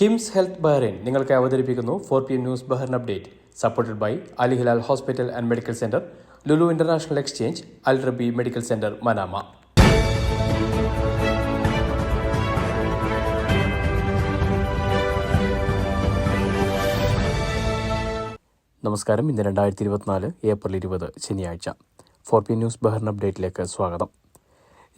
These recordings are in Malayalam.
കിംസ് ഹെൽത്ത് ബഹ്റൈൻ നിങ്ങൾക്ക് അവതരിപ്പിക്കുന്നു four P M news Bahrain update supported by Ali Hilal hospital and medical centre Lulu international exchange Al Rabie medical centre Manama. നമസ്കാരം. ഇന്ന് രണ്ടായിരത്തി ഇരുപത്തിനാല് ഏപ്രിൽ ഇരുപത് ശനിയാഴ്ച. ഫോർ പി ന്യൂസ് ബഹ്റൈൻ അപ്ഡേറ്റിലേക്ക് സ്വാഗതം.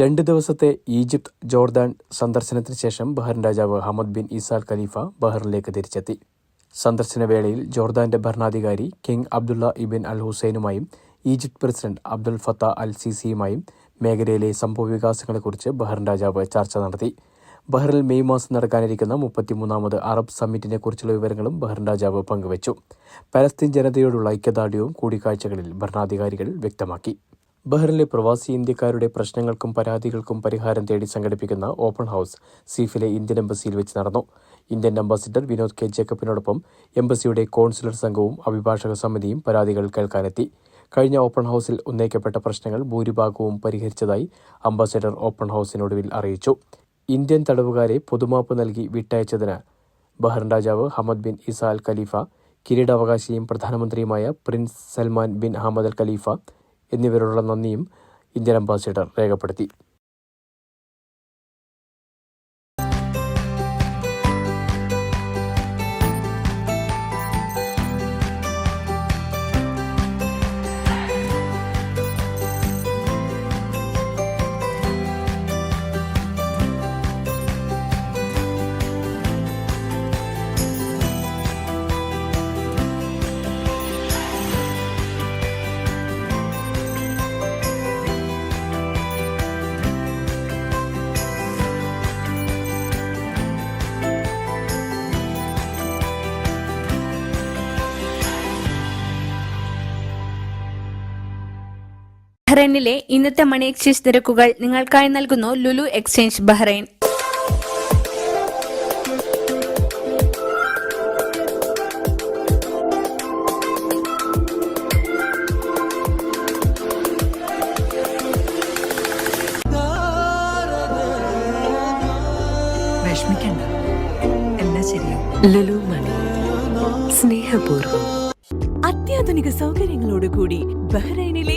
രണ്ട് ദിവസത്തെ ഈജിപ്ത് ജോർദാൻ സന്ദർശനത്തിന് ശേഷം ബഹ്റൻ രാജാവ് ഹമദ് ബിൻ ഇസാൽ ഖലീഫ ബഹ്റിനിലേക്ക് തിരിച്ചെത്തി. സന്ദർശന വേളയിൽ ജോർദാന്റെ ഭരണാധികാരി king Abdullah ibn Al ഹുസൈനുമായും Egypt president Abdel Fattah Al സിസിയുമായും മേഖലയിലെ സംഭവവികാസങ്ങളെക്കുറിച്ച് ബഹ്റൻ രാജാവ് ചർച്ച നടത്തി. ബഹ്റിൽ മെയ് മാസം നടക്കാനിരിക്കുന്ന മുപ്പത്തിമൂന്നാമത് അറബ് സമ്മിറ്റിനെ കുറിച്ചുള്ള വിവരങ്ങളും ബഹ്റിൻ രാജാവ് പങ്കുവച്ചു. പലസ്തീൻ ജനതയോടുള്ള ഐക്യദാർഢ്യവും കൂടിക്കാഴ്ചകളിൽ ഭരണാധികാരികൾ വ്യക്തമാക്കി. ബഹ്റിനിലെ പ്രവാസി ഇന്ത്യക്കാരുടെ പ്രശ്നങ്ങൾക്കും പരാതികൾക്കും പരിഹാരം തേടി സംഘടിപ്പിക്കുന്ന ഓപ്പൺ ഹൌസ് സീഫിലെ ഇന്ത്യൻ എംബസിയിൽ വെച്ച് നടന്നു. Indian ambassador Vinod K. ജേക്കബിനോടൊപ്പം എംബസിയുടെ കോൺസുലർ സംഘവും അഭിഭാഷക സമിതിയും പരാതികൾ കേൾക്കാനെത്തി. കഴിഞ്ഞ ഓപ്പൺ ഹൌസിൽ ഉന്നയിക്കപ്പെട്ട പ്രശ്നങ്ങൾ ഭൂരിഭാഗവും പരിഹരിച്ചതായി അംബാസിഡർ ഓപ്പൺ ഹൌസിനൊടുവിൽ അറിയിച്ചു. ഇന്ത്യൻ തടവുകാരെ പൊതുമാപ്പ് നൽകി വിട്ടയച്ചതിന് ബഹ്റിൻ രാജാവ് ഹമദ് ബിൻ ഇസാൽ ഖലീഫ കിരീടാവകാശിയും പ്രധാനമന്ത്രിയുമായ prince Salman bin Ahmed Al Khalifa എന്നിവരോടുള്ള നന്ദിയും ഇന്ത്യൻ അംബാസിഡർ രേഖപ്പെടുത്തി. ബഹ്റൈനിലെ ഇന്നത്തെ മണി എക്സ്ചേഞ്ച് നിരക്കുകൾ നിങ്ങൾക്കായി നൽകുന്നു ലുലു എക്സ്ചേഞ്ച് ബഹ്റൈൻ. വിഷമിക്കണ്ട. എല്ലാം ശരിയാവും. ലുലു മണി. സ്നേഹപൂർവം. അത്യാധുനിക സൗകര്യങ്ങളോടുകൂടി ബഹ്റൈനിലെ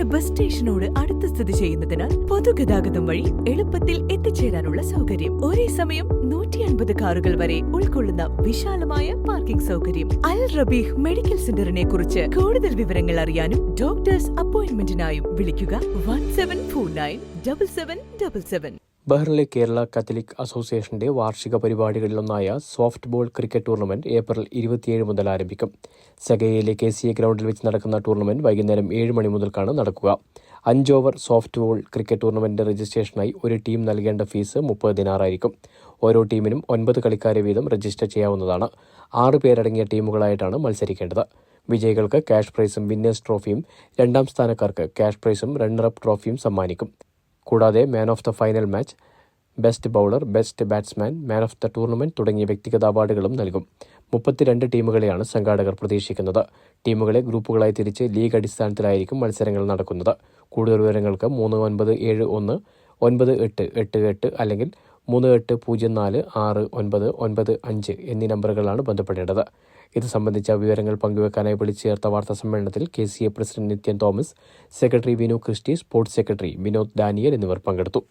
ബസ് സ്റ്റേഷനോട് അടുത്ത് സ്ഥിതി ചെയ്യുന്നതിനാൽ പൊതുഗതാഗതം വഴി എളുപ്പത്തിൽ എത്തിച്ചേരാനുള്ള സൗകര്യം. ഒരേ സമയം നൂറ്റി അൻപത് കാറുകൾ വരെ ഉൾക്കൊള്ളുന്ന വിശാലമായ പാർക്കിംഗ് സൗകര്യം. അൽ റബീഹ് മെഡിക്കൽ സെന്ററിനെ കുറിച്ച് കൂടുതൽ വിവരങ്ങൾ അറിയാനും ഡോക്ടേഴ്സ് അപ്പോയിന്റ്മെന്റിനായും വിളിക്കുക one seven four nine double seven double seven. ബഹ്റിനിലെ Kerala Catholic അസോസിയേഷന്റെ വാർഷിക പരിപാടികളിലൊന്നായ soft ball cricket tournament April ഇരുപത്തിയേഴ് മുതൽ ആരംഭിക്കും. സഗയയിലെ കെ സി എ ഗ്രൗണ്ടിൽ വെച്ച് നടക്കുന്ന ടൂർണമെന്റ് വൈകുന്നേരം ഏഴ് മണി മുതൽക്കാണ് നടക്കുക. അഞ്ച് over soft ball cricket tournament രജിസ്ട്രേഷനായി ഒരു ടീം നൽകേണ്ട ഫീസ് മുപ്പത് ദിനാറായിരിക്കും. ഓരോ ടീമിനും ഒൻപത് കളിക്കാരെ വീതം രജിസ്റ്റർ ചെയ്യാവുന്നതാണ്. ആറ് പേരടങ്ങിയ ടീമുകളായിട്ടാണ് മത്സരിക്കേണ്ടത്. വിജയികൾക്ക് ക്യാഷ് പ്രൈസും വിന്നേഴ്സ് ട്രോഫിയും രണ്ടാം സ്ഥാനക്കാർക്ക് ക്യാഷ് പ്രൈസും റണ്ണറപ്പ് ട്രോഫിയും സമ്മാനിക്കും. കൂടാതെ man of the final match best bowler best batsman man of the tournament തുടങ്ങിയ വ്യക്തിഗത അവാർഡുകളും നൽകും. മുപ്പത്തിരണ്ട് ടീമുകളെയാണ് സംഘാടകർ പ്രതീക്ഷിക്കുന്നത്. ടീമുകളെ ഗ്രൂപ്പുകളായി തിരിച്ച് ലീഗ് അടിസ്ഥാനത്തിലായിരിക്കും മത്സരങ്ങൾ നടക്കുന്നത്. കൂടുതൽ വിവരങ്ങൾക്ക് മൂന്ന് ഒൻപത് ഏഴ് ഒന്ന് ഒൻപത് എട്ട് എട്ട് എട്ട് അല്ലെങ്കിൽ മൂന്ന് എട്ട് പൂജ്യം നാല് ആറ് ഒൻപത് ഒൻപത് അഞ്ച് എന്നീ നമ്പറുകളാണ് ബന്ധപ്പെടേണ്ടത്. ഇത് സംബന്ധിച്ച വിവരങ്ങൾ പങ്കുവെക്കാനായി വിളിച്ചു ചേർത്ത വാർത്താ സമ്മേളനത്തിൽ K C A president Nithyan Thomas secretary Vinu Christy sports secretary Vinod Daniel എന്നിവർ പങ്കെടുത്തു.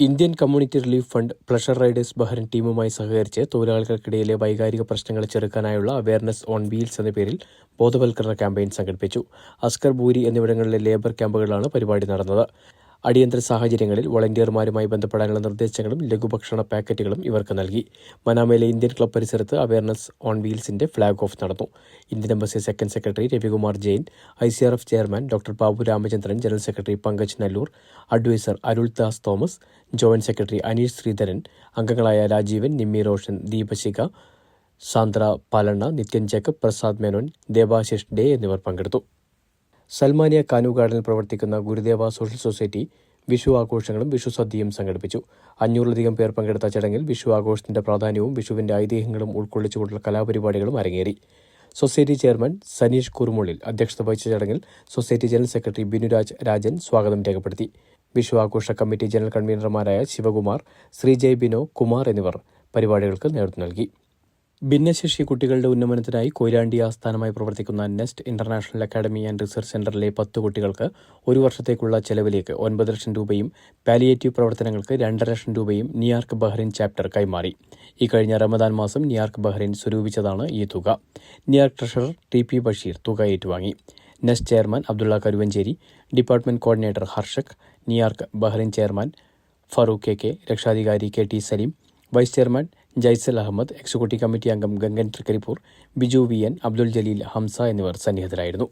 Indian community relief fund pleasure riders Bahrain ടീമുമായി സഹകരിച്ച് തൊഴിലാളികൾക്കിടയിലെ വൈകാരിക പ്രശ്നങ്ങൾ ചെറുക്കാനായുള്ള അവയർനെസ് ഓൺ വീൽസ് എന്ന പേരിൽ ബോധവൽക്കരണ ക്യാമ്പയിൻ സംഘടിപ്പിച്ചു. അസ്കർ ബൂരി എന്നിവിടങ്ങളിലെ ലേബർ ക്യാമ്പുകളിലാണ് പരിപാടി നടന്നത്. അടിയന്തര സാഹചര്യങ്ങളിൽ വളണ്ടിയർമാരുമായി ബന്ധപ്പെടാനുള്ള നിർദ്ദേശങ്ങളും ലഘുഭക്ഷണ പാക്കറ്റുകളും ഇവർക്ക് നൽകി. മനാമയിലെ ഇന്ത്യൻ ക്ലബ് പരിസരത്ത് അവയർനെസ് ഓൺ വീൽസിന്റെ ഫ്ളാഗ് ഓഫ് നടന്നു. Indian embassy second secretary Ravikumar Jain I C R F chairman doctor Babu Ramachandran general secretary Pankaj Nalloor adviser Arul Das Thomas joint secretary Aneesh Sreedharan അംഗങ്ങളായ രാജീവൻ നിമ്മി റോഷൻ ദീപശിക സാന്ദ്ര പാലണ്ണ നിത്യൻ ജേക്കബ് പ്രസാദ് മേനോൻ ദേവാശിഷ് ഡേ എന്നിവർ പങ്കെടുത്തു. സൽമാനിയ കാനു ഗാർഡനിൽ പ്രവർത്തിക്കുന്ന ഗുരുദേവ സോഷ്യൽ സൊസൈറ്റി വിഷു ആഘോഷങ്ങളും വിഷു സദ്യയും സംഘടിപ്പിച്ചു. അഞ്ഞൂറിലധികം പേർ പങ്കെടുത്ത ചടങ്ങിൽ വിഷു ആഘോഷത്തിന്റെ പ്രാധാന്യവും വിഷുവിന്റെ ഐതിഹ്യങ്ങളും ഉൾക്കൊള്ളിച്ചുകൊണ്ടുള്ള കലാപരിപാടികളും അരങ്ങേറി. സൊസൈറ്റി ചെയർമാൻ സനീഷ് കുറുമുള്ളിൽ അധ്യക്ഷത വഹിച്ച ചടങ്ങിൽ society general secretary Binuraj Rajan സ്വാഗതം രേഖപ്പെടുത്തി. വിഷു ആഘോഷ കമ്മിറ്റി ജനറൽ കൺവീനർമാരായ ശിവകുമാർ ശ്രീജയ് ബിനോ കുമാർ എന്നിവർ പരിപാടികൾക്ക് നേതൃത്വം നൽകി. ഭിന്നശേഷി കുട്ടികളുടെ ഉന്നമനത്തിനായി കൊയിലാണ്ടി ആസ്ഥാനമായി പ്രവർത്തിക്കുന്ന Nest international academy and research സെന്ററിലെ പത്ത് കുട്ടികൾക്ക് ഒരു വർഷത്തേക്കുള്ള ചെലവിലേക്ക് ഒൻപത് ലക്ഷം രൂപയും പാലിയേറ്റീവ് പ്രവർത്തനങ്ങൾക്ക് രണ്ടര ലക്ഷം രൂപയും ന്യൂയോർക്ക് ബഹ്റിൻ ചാപ്റ്റർ കൈമാറി. ഇക്കഴിഞ്ഞ റമദാൻ മാസം ന്യൂയോർക്ക് ബഹ്റിൻ സ്വരൂപിച്ചതാണ് ഈ തുക. New York treasurer T P Basheer തുക ഏറ്റുവാങ്ങി. Nest chairman Abdulla Karuvancheri department coordinator Harshak New York Bahrain chairman Farooq K K രക്ഷാധികാരി K T Saleem vice chairman Jaisal Ahmed executive committee അംഗം ഗംഗൻ തൃക്കരിപ്പൂർ ബിജു വി എൻ അബ്ദുൽ ജലീൽ ഹംസ എന്നിവർ സന്നിഹിതരായിരുന്നു.